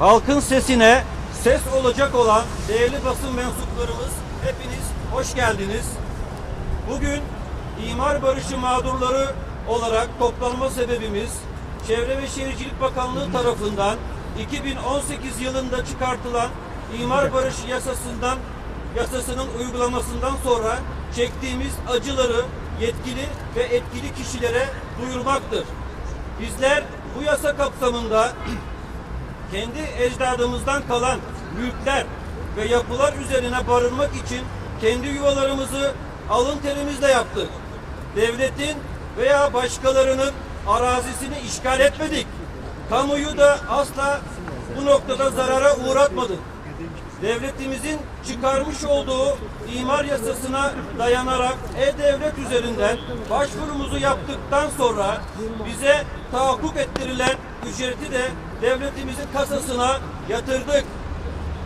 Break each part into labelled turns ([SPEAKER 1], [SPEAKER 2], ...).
[SPEAKER 1] halkın sesine ses olacak olan değerli basın mensuplarımız hepiniz hoş geldiniz. Bugün imar barışı mağdurları olarak toplanma sebebimiz Çevre ve Şehircilik Bakanlığı tarafından 2018 yılında çıkartılan imar barışı yasasından yasasının uygulamasından sonra çektiğimiz acıları yetkili ve etkili kişilere duyurmaktır. Bizler bu yasa kapsamında kendi ecdadımızdan kalan mülkler ve yapılar üzerine barınmak için kendi yuvalarımızı alın terimizle yaptık. Devletin veya başkalarının arazisini işgal etmedik. Kamuyu da asla bu noktada zarara uğratmadık. Devletimizin çıkarmış olduğu imar yasasına dayanarak e-devlet üzerinden başvurumuzu yaptıktan sonra bize tahakkuk ettirilen ücreti de devletimizin kasasına yatırdık.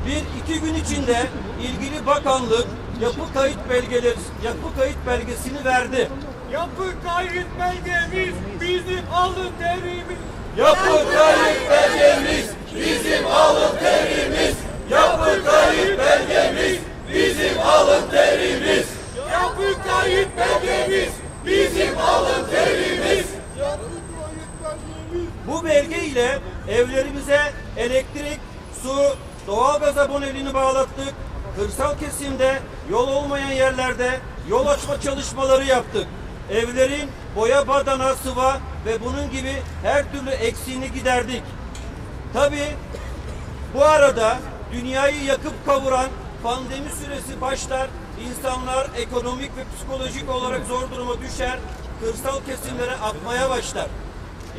[SPEAKER 1] Bir iki gün içinde ilgili bakanlık yapı kayıt belgeleri, yapı kayıt belgesini verdi.
[SPEAKER 2] Yapı kayıt belgemiz bizim alın terimiz.
[SPEAKER 1] Yapı kayıt belgemiz bizim alın terimiz. Yapı kayıt belgemiz bizim alın terimiz.
[SPEAKER 2] Yapı kayıt belgemiz bizim alın terimiz.
[SPEAKER 1] Bu belge ile evlerimize elektrik, su, doğalgaz aboneliğini bağlattık. Kırsal kesimde yol olmayan yerlerde yol açma çalışmaları yaptık. Evlerin boya badana, sıva ve bunun gibi her türlü eksiğini giderdik. Tabii bu arada dünyayı yakıp kavuran pandemi süresi başlar, insanlar ekonomik ve psikolojik olarak zor duruma düşer, kırsal kesimlere akmaya başlar.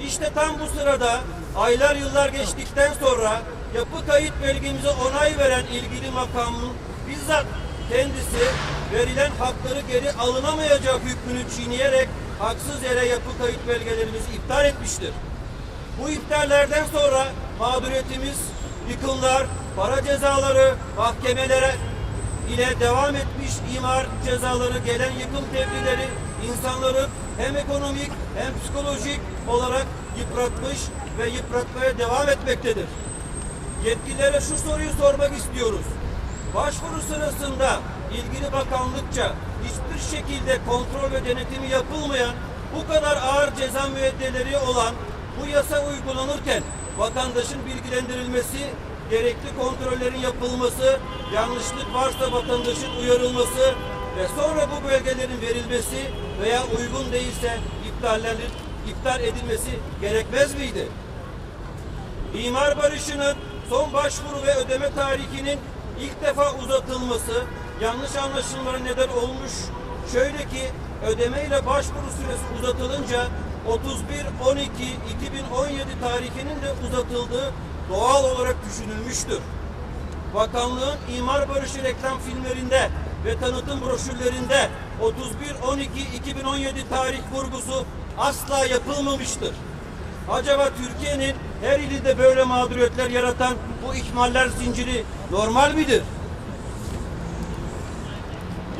[SPEAKER 1] İşte tam bu sırada aylar yıllar geçtikten sonra yapı kayıt belgemize onay veren ilgili makamın bizzat kendisi verilen hakları geri alınamayacak hükmünü çiğneyerek haksız yere yapı kayıt belgelerimizi iptal etmiştir. Bu iptallerden sonra mağduriyetimiz yıkımlar, para cezaları, mahkemelere ile devam etmiş imar cezaları, gelen yıkım tebliğleri insanları hem ekonomik hem psikolojik olarak yıpratmış ve yıpratmaya devam etmektedir. Yetkililere şu soruyu sormak istiyoruz. Başvuru sırasında ilgili bakanlıkça hiçbir şekilde kontrol ve denetimi yapılmayan bu kadar ağır ceza müeyyideleri olan bu yasa uygulanırken vatandaşın bilgilendirilmesi, gerekli kontrollerin yapılması, yanlışlık varsa vatandaşın uyarılması ve sonra bu belgelerin verilmesi veya uygun değilse iptallenir, iptal edilmesi gerekmez miydi? İmar barışının son başvuru ve ödeme tarihinin ilk defa uzatılması yanlış anlaşılmalara neden olmuş. Şöyle ki ödeme ile başvuru süresi uzatılınca 31-12-2017 tarihinin de uzatıldığı doğal olarak düşünülmüştür. Bakanlığın imar barışı reklam filmlerinde ve tanıtım broşürlerinde 31-12-2017 tarih vurgusu asla yapılmamıştır. Acaba Türkiye'nin her ilinde böyle mağduriyetler yaratan bu ihmaller zinciri normal midir?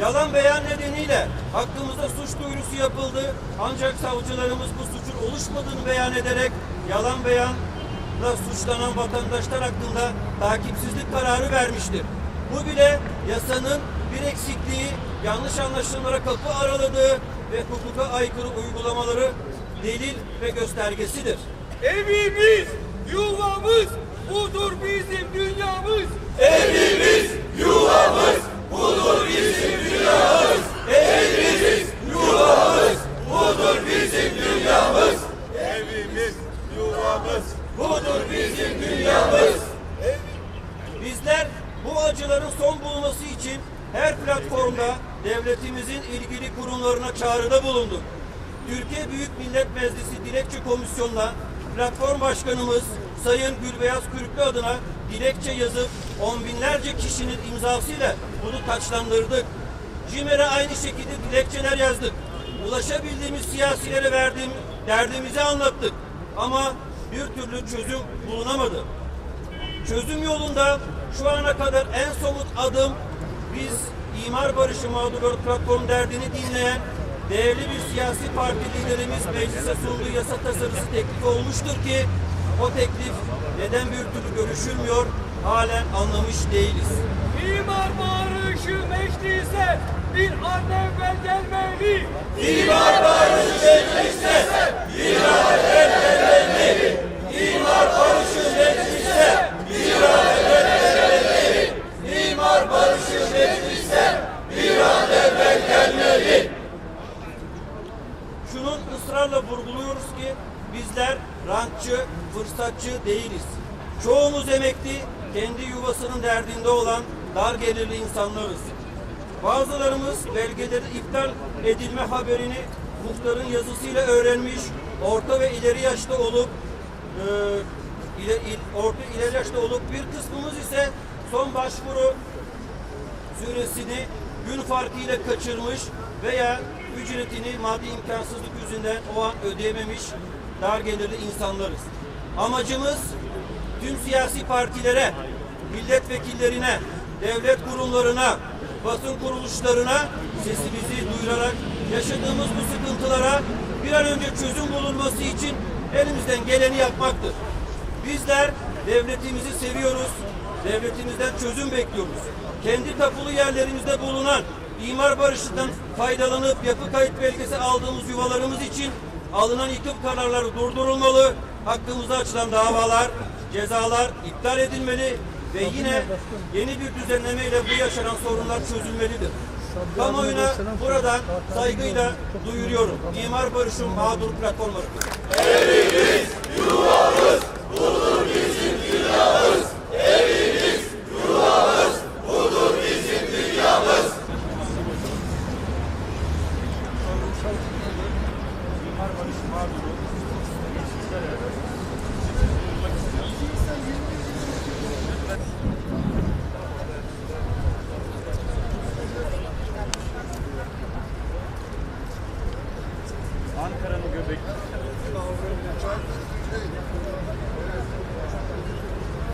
[SPEAKER 1] Yalan beyan nedeniyle hakkımızda suç duyurusu yapıldı. Ancak savcılarımız bu suçun oluşmadığını beyan ederek yalan beyanla suçlanan vatandaşlar hakkında takipsizlik kararı vermiştir. Bu bile yasanın bir eksikliği, yanlış anlaşılmalara kapı araladığı ve hukuka aykırı uygulamaları delil ve göstergesidir.
[SPEAKER 2] Evimiz, yuvamız, budur bizim dünyamız.
[SPEAKER 1] Evimiz, yuvamız, budur bizim dünyamız. Evimiz, yuvamız, budur bizim dünyamız.
[SPEAKER 2] Evimiz, yuvamız.
[SPEAKER 1] Budur bizim dünyamız. Bizler bu acıların son bulması için her platformda devletimizin ilgili kurumlarına çağrıda bulunduk. Türkiye Büyük Millet Meclisi Dilekçe Komisyonu'na platform başkanımız Sayın Gülbeyaz Kürklü adına dilekçe yazıp on binlerce kişinin imzasıyla bunu taçlandırdık. CİMER'e aynı şekilde dilekçeler yazdık. Ulaşabildiğimiz siyasilere verdiğim derdimizi anlattık. Ama bir türlü çözüm bulunamadı. Çözüm yolunda şu ana kadar en somut adım biz İmar Barışı Mağdurları Platform derdini dinleyen değerli bir siyasi parti liderimiz meclise sunduğu yasa tasarısı teklif olmuştur ki o teklif neden bir türlü görüşülmüyor halen anlamış değiliz.
[SPEAKER 2] İmar barışı meclise bir an evvel gelmeli.
[SPEAKER 1] İmar barışı mecliste bir an evvel gelmeli. İmar barışı mecliste bir an evvel gelmeli. İmar barışı mecliste bir an evvel gelmeli. Şunun ısrarla vurguluyoruz ki bizler rantçı, fırsatçı değiliz. Çoğumuz emekli, kendi yuvasının derdinde olan dar gelirli insanlarız. Bazılarımız belgeleri iptal edilme haberini muhtarın yazısıyla öğrenmiş, orta ve ileri yaşta olup e, ile, il- orta ileri yaşta olup bir kısmımız ise son başvuru süresini gün farkıyla kaçırmış veya ücretini maddi imkansızlık yüzünden o an ödeyememiş dar gelirli insanlarız. Amacımız tüm siyasi partilere, milletvekillerine, devlet kurumlarına, basın kuruluşlarına sesimizi duyurarak yaşadığımız bu sıkıntılara bir an önce çözüm bulunması için elimizden geleni yapmaktır. Bizler devletimizi seviyoruz. Devletimizden çözüm bekliyoruz. Kendi tapulu yerlerimizde bulunan imar barışından faydalanıp yapı kayıt belgesi aldığımız yuvalarımız için alınan yıkım kararları durdurulmalı. Hakkımızda açılan davalar, cezalar iptal edilmeli ve yine yeni bir düzenlemeyle bu yaşanan sorunlar çözülmelidir. Kamuoyuna buradan saygıyla duyuruyorum. İmar Barış'ın mağdur platformu.
[SPEAKER 3] Ankara'nın göbek.